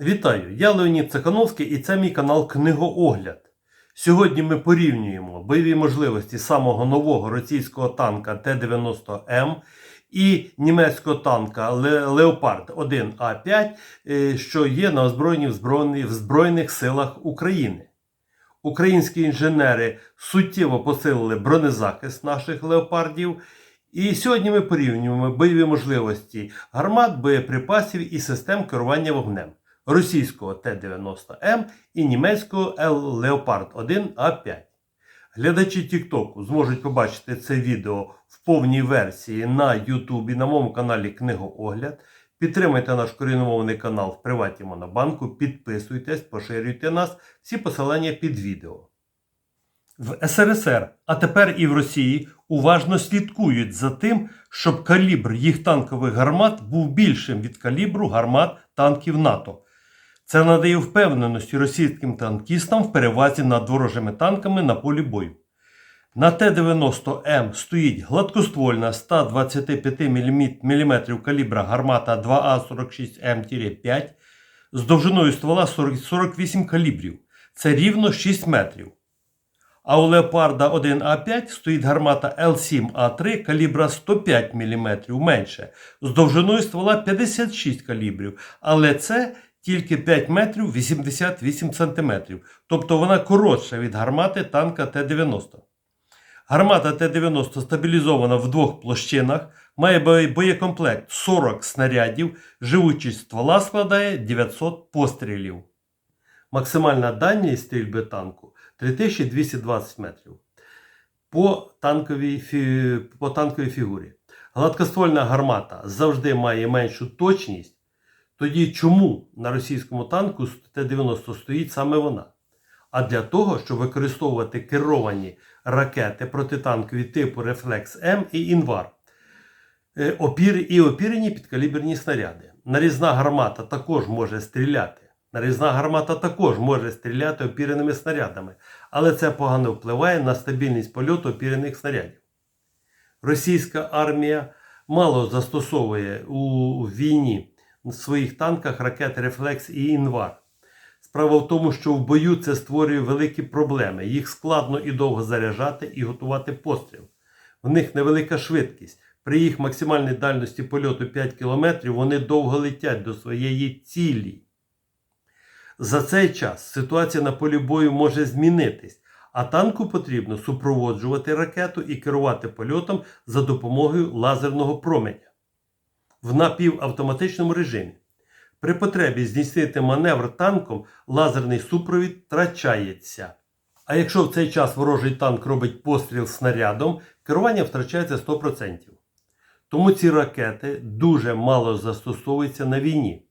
Вітаю! Я Леонід Цехановський і це мій канал Книгоогляд. Сьогодні ми порівнюємо бойові можливості самого нового російського танка Т-90М і німецького танка Ле- Леопард 1А5, е, що є на озброєнні в Збройних силах України. Українські інженери суттєво посилили бронезахист наших леопардів. І сьогодні ми порівнюємо бойові можливості гармат, боєприпасів і систем керування вогнем російського Т-90М і німецького Леопард 1А5. Глядачі Тіктоку зможуть побачити це відео в повній версії на Ютубі на моєму каналі Книгоогляд. Підтримайте наш коріномовний канал в Приваті Монобанку, підписуйтесь, поширюйте нас. Всі посилання під відео. В СРСР, а тепер і в Росії уважно слідкують за тим, щоб калібр їх танкових гармат був більшим від калібру гармат танків НАТО. Це надає впевненості російським танкістам в перевазі над ворожими танками на полі бою. На Т-90М стоїть гладкоствольна 125 мм калібра гармата 2А46М-5 з довжиною ствола 40 48 калібрів. Це рівно 6 метрів. А у Леопарда 1А5 стоїть гармата Л7А3 калібра 105 мм менше, з довжиною ствола 56 калібрів. Але це тільки 5 метрів 88 сантиметрів. Тобто вона коротша від гармати танка Т-90. Гармата Т-90 стабілізована в двох площинах, має боєкомплект 40 снарядів, живучість ствола складає 900 пострілів. Максимальна дальність стрільби танку 3220 метрів по танковій, по танковій фігурі. Гладкоствольна гармата завжди має меншу точність. Тоді чому на російському танку Т-90 стоїть саме вона? А для того, щоб використовувати керовані ракети протитанкові типу Рефлекс М і Інвар. Е, Опір і опірені підкаліберні снаряди. Нарізна гармата також може стріляти. Нарізна гармата також може стріляти опіреними снарядами, але це погано впливає на стабільність польоту опірених снарядів. Російська армія мало застосовує у війні в своїх танках ракет Рефлекс і Інвар. Справа в тому, що в бою це створює великі проблеми. Їх складно і довго заряджати і готувати постріл. В них невелика швидкість. При їх максимальній дальності польоту 5 км вони довго летять до своєї цілі. За цей час ситуація на полі бою може змінитись, а танку потрібно супроводжувати ракету і керувати польотом за допомогою лазерного променя в напівавтоматичному режимі. При потребі здійснити маневр танком лазерний супровід втрачається. А якщо в цей час ворожий танк робить постріл снарядом, керування втрачається 100%. Тому ці ракети дуже мало застосовуються на війні.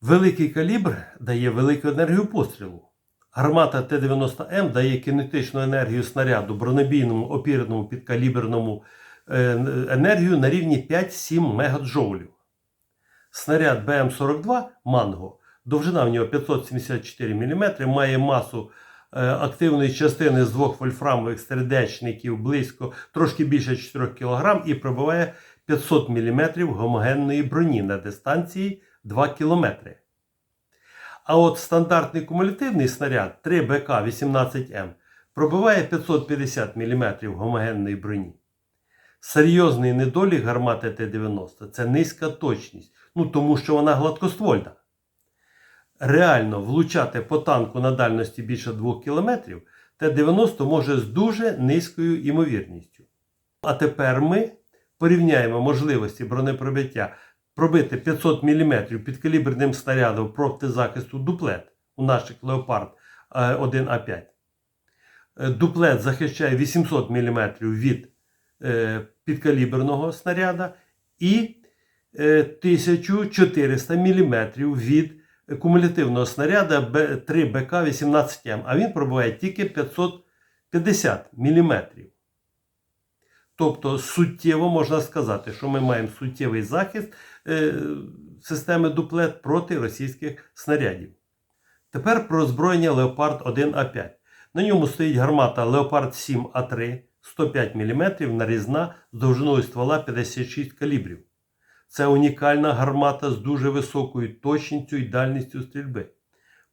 Великий калібр дає велику енергію пострілу. Гармата Т-90М дає кінетичну енергію снаряду бронебійному опірному підкаліберному енергію на рівні 5-7 мегаджоулів. Снаряд БМ-42 Манго, довжина в нього 574 мм, має масу е, активної частини з двох вольфрамових сердечників близько трошки більше 4 кг і пробиває 500 мм гомогенної броні на дистанції 2 км. А от стандартний кумулятивний снаряд 3БК-18М пробиває 550 мм гомогенної броні. Серйозний недолік гармати Т-90 це низька точність, ну тому що вона гладкоствольна. Реально влучати по танку на дальності більше 2 км Т-90 може з дуже низькою імовірністю. А тепер ми порівняємо можливості бронепробиття пробити 500 мм підкаліберним снарядом проти захисту дуплет у наших Леопард 1А5. Е, Дуплет захищає 800 мм від е, підкаліберного снаряда і е, 1400 мм від кумулятивного снаряда 3БК-18М, а він пробиває тільки 550 мм. Тобто суттєво можна сказати, що ми маємо суттєвий захист е, системи дуплет проти російських снарядів. Тепер про озброєння Леопард 1А5. На ньому стоїть гармата Леопард 7А3 105 мм нарізна з довжиною ствола 56 калібрів. Це унікальна гармата з дуже високою точністю і дальністю стрільби.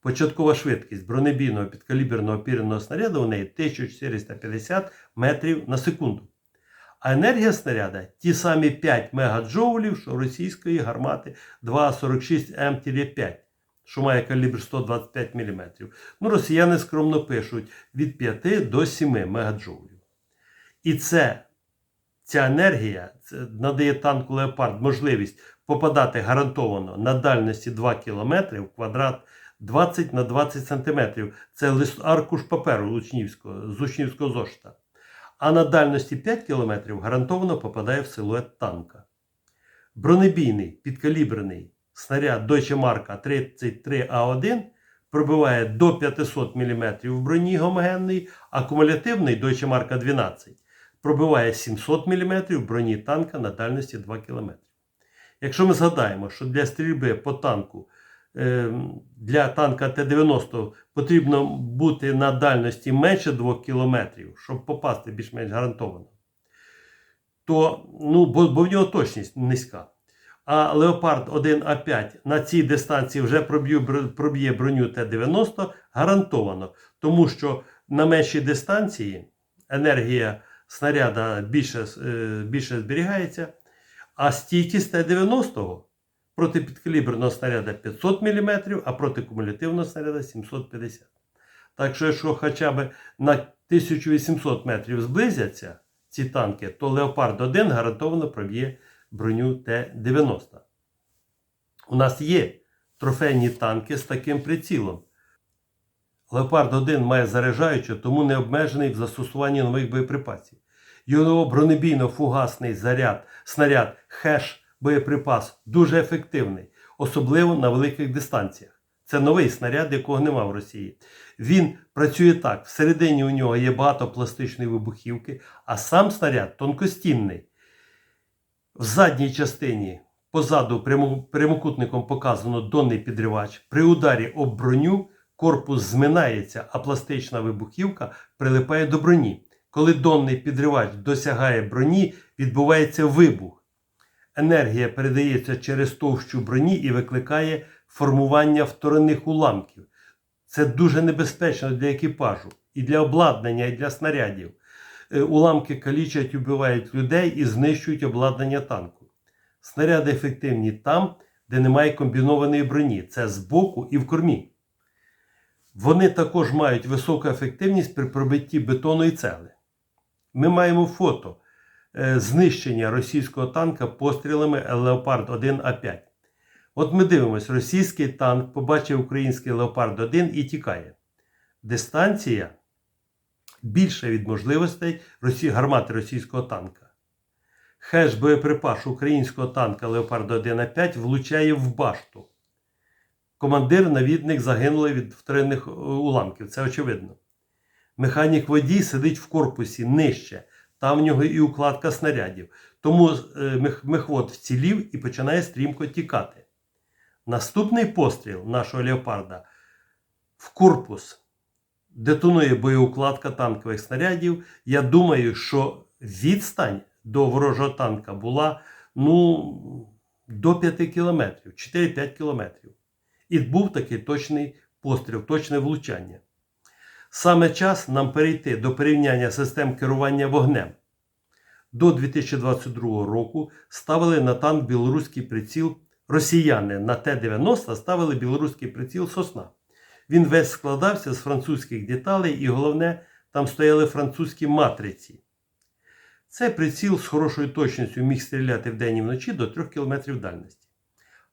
Початкова швидкість бронебійного підкаліберного пірного снаряду у неї 1450 метрів на секунду. А енергія снаряда ті самі 5 мегаджоулів, що російської гармати 2,46М-5, що має калібр 125 мм. Ну, росіяни скромно пишуть від 5 до 7 мегаджоулів. І це, ця енергія це надає танку Леопард можливість попадати гарантовано на дальності 2 км квадрат 20 на 20 см. Це лист аркуш паперу учнівського, з учнівського зошита. А на дальності 5 км гарантовано попадає в силует танка. Бронебійний підкаліберний снаряд Deutsche Mark 33А1 пробиває до 500 мм в броні гомогенний, а кумулятивний Deutsche Mark 12 пробиває 700 мм броні танка на дальності 2 км. Якщо ми згадаємо, що для стрільби по танку е, для танка Т-90 потрібно бути на дальності менше 2 км, щоб попасти більш-менш гарантовано, то ну, бо, бо в нього точність низька. А Леопард 1А5 на цій дистанції вже проб'є броню Т-90 гарантовано, тому що на меншій дистанції енергія снаряда більше, е, більше зберігається, а стійкість Т-90 проти підкаліберного снаряда 500 мм, а проти кумулятивного снаряда 750 Так що, якщо хоча б на 1800 метрів зблизяться ці танки, то Леопард 1 гарантовано проб'є броню Т-90. У нас є трофейні танки з таким прицілом. Леопард 1 має заряджаючу, тому не обмежений в застосуванні нових боєприпасів. Його бронебійно-фугасний заряд, снаряд хеш боєприпас дуже ефективний, особливо на великих дистанціях. Це новий снаряд, якого нема в Росії. Він працює так: всередині у нього є багато пластичної вибухівки, а сам снаряд тонкостінний. В задній частині позаду прямокутником показано донний підривач. При ударі об броню корпус зминається, а пластична вибухівка прилипає до броні. Коли донний підривач досягає броні, відбувається вибух. Енергія передається через товщу броні і викликає формування вторинних уламків. Це дуже небезпечно для екіпажу, і для обладнання, і для снарядів. Е, Уламки калічать, убивають людей і знищують обладнання танку. Снаряди ефективні там, де немає комбінованої броні. Це збоку і в кормі. Вони також мають високу ефективність при пробитті бетону і цегли. Ми маємо фото е, знищення російського танка пострілами Леопард 1А5. От ми дивимося, російський танк побачив український Леопард 1 і тікає. Дистанція більша від можливостей гармати російського танка. Хеш боєприпас українського танка Леопард 1А5 влучає в башту. Командир навідник загинули від вторинних уламків, це очевидно. Механік водій сидить в корпусі нижче, там в нього і укладка снарядів. Тому мехвод вцілів і починає стрімко тікати. Наступний постріл нашого леопарда в корпус детонує боєукладка танкових снарядів. Я думаю, що відстань до ворожого танка була ну, до 5 кілометрів, 4-5 кілометрів. І був такий точний постріл, точне влучання. Саме час нам перейти до порівняння систем керування вогнем. До 2022 року ставили на танк білоруський приціл росіяни на Т-90 ставили білоруський приціл Сосна. Він весь складався з французьких деталей і головне, там стояли французькі матриці. Цей приціл з хорошою точністю міг стріляти вдень і вночі до 3 км дальності.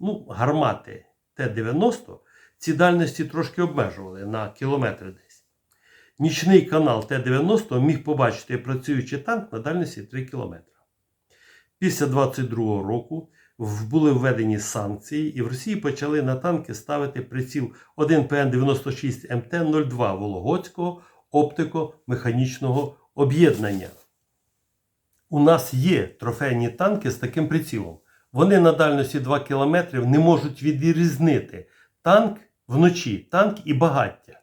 Ну, гармати Т-90 ці дальності трошки обмежували на кілометри десь. Нічний канал Т-90 міг побачити працюючий танк на дальності 3 км. Після 22 року були введені санкції, і в Росії почали на танки ставити приціл 1 ПН-96 МТ-02 Вологодського оптико-механічного об'єднання. У нас є трофейні танки з таким прицілом. Вони на дальності 2 км не можуть відрізнити танк вночі, танк і багаття.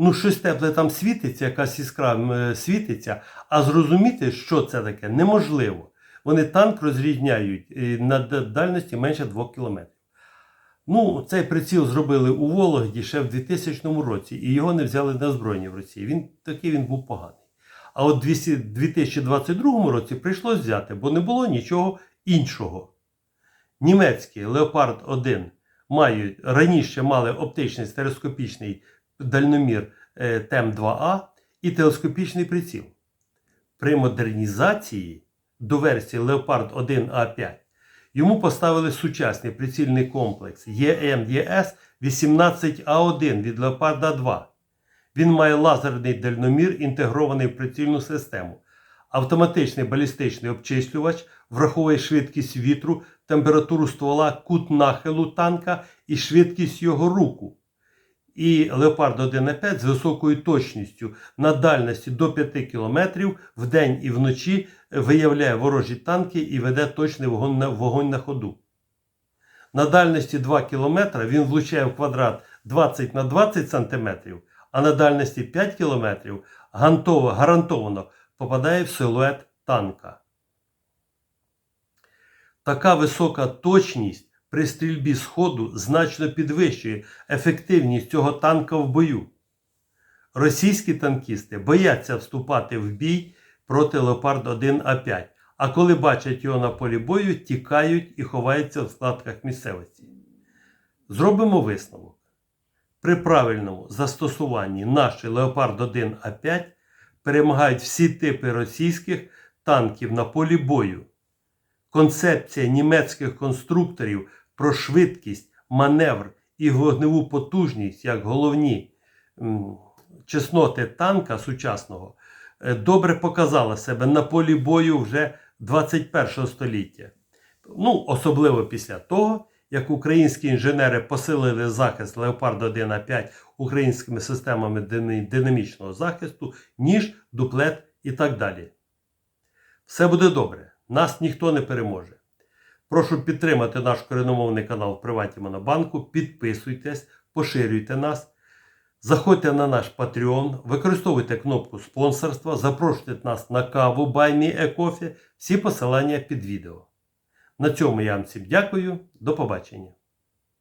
Ну, щось тепле там світиться, якась іскра світиться, а зрозуміти, що це таке, неможливо. вони танк розрізняють е, на дальності менше 2 км. Ну, цей приціл зробили у Вологді ще в 2000 році, і його не взяли на озброєння в Росії. Він такий він був поганий. А от 200 2022 році прийшлось взяти, бо не було нічого іншого. Німецькі Leopard 1 мають раніше мали оптичний стереоскопічний дальномір е, ТЕМ-2А і телескопічний приціл. При модернізації до версії Leopard 1А5 йому поставили сучасний прицільний комплекс EMES 18А1 від Leopard 2. Він має лазерний дальномір, інтегрований в прицільну систему. Автоматичний балістичний обчислювач враховує швидкість вітру, температуру ствола, кут нахилу танка і швидкість його руху. І Leopard 1.5 з високою точністю на дальності до 5 км вдень і вночі виявляє ворожі танки і веде точний вогонь на, вогонь на ходу. На дальності 2 км він влучає в квадрат 20 на 20 см, а на дальності 5 км гантово, гарантовано попадає в силует танка. Така висока точність при стрільбі з ходу значно підвищує ефективність цього танка в бою. Російські танкісти бояться вступати в бій проти Леопард 1А5, а коли бачать його на полі бою, тікають і ховаються в складках місцевості. Зробимо висновок. При правильному застосуванні наші Леопард 1А5 перемагають всі типи російських танків на полі бою. Концепція німецьких конструкторів про швидкість, маневр і вогневу потужність як головні чесноти танка сучасного е, добре показала себе на полі бою вже 21 століття. Ну, особливо після того, як українські інженери посилили захист Леопард 1 а 5 українськими системами динамічного захисту, ніж, дуплет і так далі. Все буде добре. Нас ніхто не переможе. Прошу підтримати наш кореномовний канал в Приваті Монобанку. Підписуйтесь, поширюйте нас. Заходьте на наш Patreon, використовуйте кнопку спонсорства, запрошуйте нас на каву Баймі Екофі. Всі посилання під відео. На цьому я вам всім дякую. До побачення.